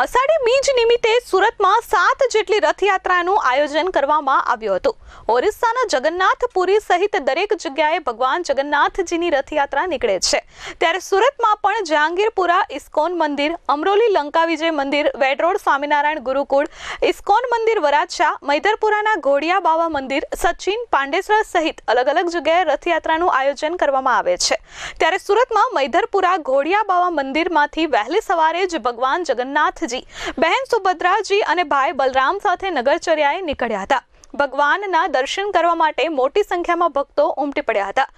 અષાઢી બીજ નિમિત્તે સુરતમાં સાત જેટલી રથયાત્રાનું આયોજન કરવામાં આવ્યું હતું. ઓરિસ્સાના જગન્નાથપુરી સહિત દરેક જગ્યાએ ભગવાન જગન્નાથજીની રથયાત્રા નીકળે છે. ત્યારે સુરતમાં પણ જહાંગીરપુરા ઇસ્કોન મંદિર, અમરોલી લંકા વિજય મંદિર વેડરોડ સ્વામિનારાયણ ગુરુકુળ, ઇસ્કોન મંદિર વરાછા, મૈદરપુરાના ઘોડિયા બાવા મંદિર, સચિન પાંડેસરા સહિત અલગ અલગ જગ્યાએ રથયાત્રાનું આયોજન કરવામાં આવે છે. ત્યારે સુરતમાં મૈધરપુરા ઘોડિયા બાવા મંદિરમાંથી વહેલી સવારે જ ભગવાન જગન્નાથજી બહેન સુભદ્રાજી અને ભાઈ બલરામ સાથે નગરચર્યાએ નીકળ્યા હતા. ભગવાનના દર્શન કરવા માટે મોટી સંખ્યામાં ભક્તો ઉમટી પડ્યા હતા.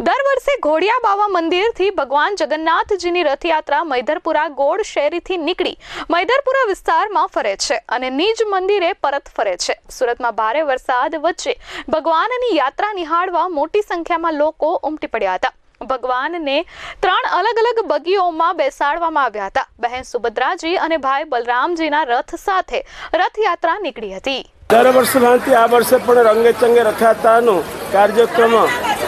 દર વર્ષે ઘોડિયા બાવા મંદિરથી ભગવાન જગન્નાથજીની રથયાત્રા મૈધરપુરા ગોળ શેરીથી નીકળી મૈધરપુરા વિસ્તારમાં ફરે છે અને નિજ મંદિરે પરત ફરે છે. સુરતમાં ભારે વરસાદ વચ્ચે ભગવાનની યાત્રા નિહાળવા મોટી સંખ્યામાં લોકો ઉમટી પડ્યા હતા. ભગવાનને ત્રણ અલગ અલગ બગીઓમાં બેસાડવામાં આવ્યા હતા. બહેન સુભદ્રાજી અને ભાઈ બલરામજીના રથ સાથે રથયાત્રા નીકળી હતી. દર વર્ષ ભાંતિ આ વર્ષે પણ રંગે ચંગે રથયાત્રાનું કાર્યક્રમ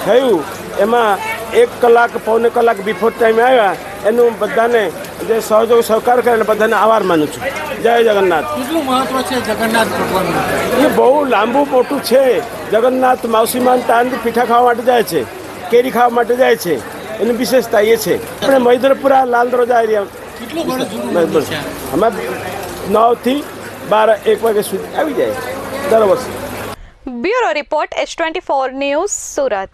થયું. એમાં એક કલાક પૌને કલાક બિફોર ટાઈમ આવ્યા. એનું બધાને જે સહયોગ સહકાર કરે બધાને આભાર માનું છું. જય જગન્નાથ. કેટલું મહત્વ છે જગન્નાથ ભગવાનનું? એ બહુ લાંબુ મોટું છે. જગન્નાથ માવસીમાન તાંડ પીઠા ખાવા માટે જાય છે. કેરી ખાવા માટે જાય છે. એની વિશેષતા એ છે. આપણે મૈદરપુરા લાલ દરોજા એરિયા અમે નવથી બાર એક વાગ્યા સુધી આવી જાય. દર વર્ષે. Bureau report S twenty four news Surat.